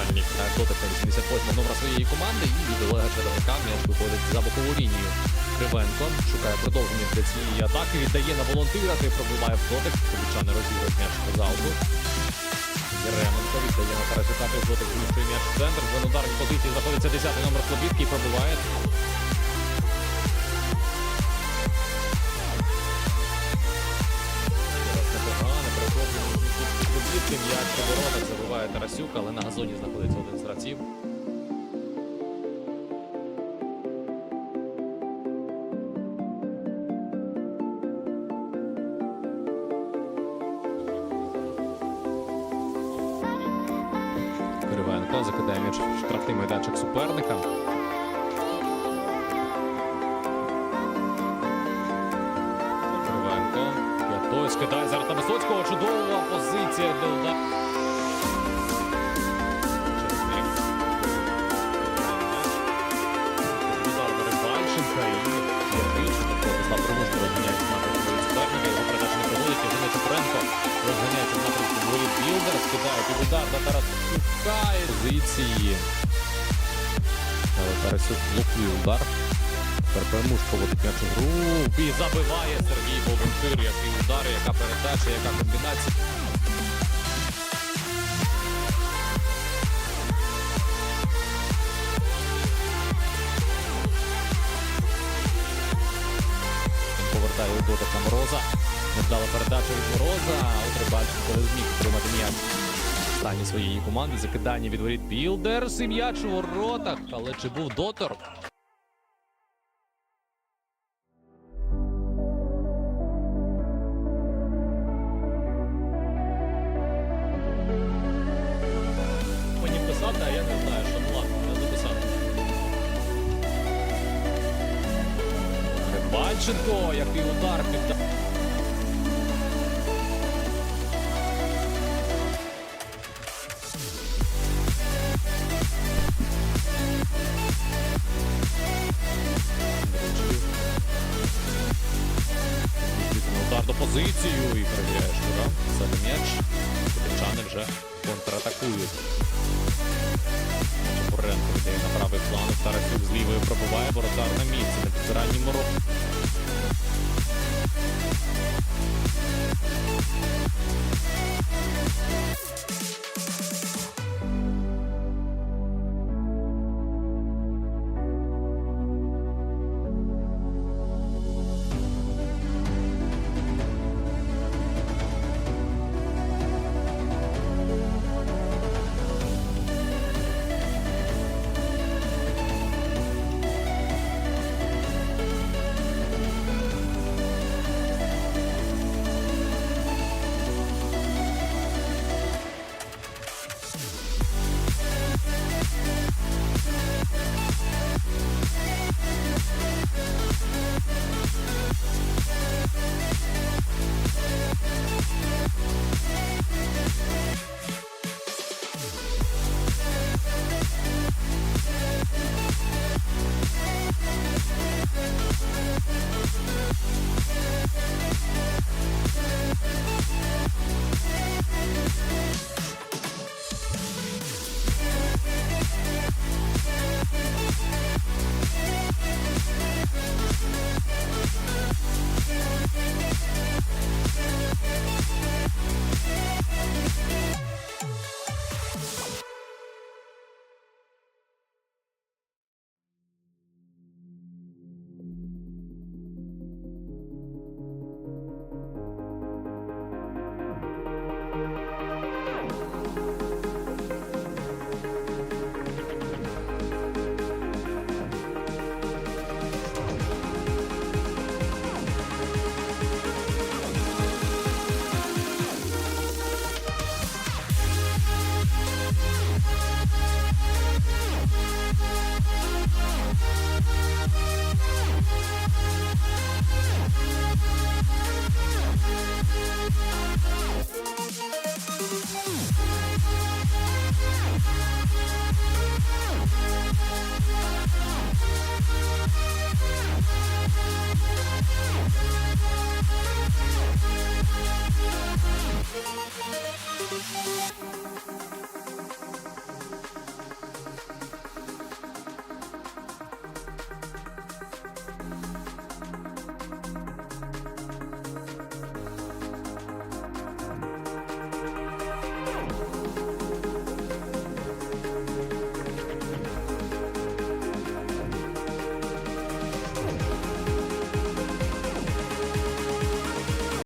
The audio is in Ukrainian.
Мельник дотик на 88 номера своєї команди і від Олега Червенка м'яч виходить за бокову лінію. Кривенко шукає продовження для цієї атаки, віддає на волонтира, той пробиває в дотик. Лучани розігрують м'яч позаду. Єременко віддає на Тарасюка, той дотик зміщує м'яч в центр. В ударній позиції знаходиться 10 номер Слобідки і пробиває. Забиває Тарасюк, але на газоні знаходиться один з гравців. Кривенко закидає м'яч штрафний майданчик суперника. Кривенко. П'ятой скидає зараз на Висоцького. Чудова Скидає під удар на Тарасюка. Позиції. Але Тарасюк блокує удар. Тепер Примушко водить м'яч у гру. І забиває Сергій Бобункир. Який удар, яка передача, яка комбінація. Повертає у дотик на Мороза. Невдала передача від Мороза, а от Рибальченко не зміг отримати м'яч. Стані своєї команди закидання від воріт Білдерс і м'яч у воротах. Але чи був дотор? Мені писати, а я не знаю, що ладно, я записав. Який удар під. позицію і перевіряє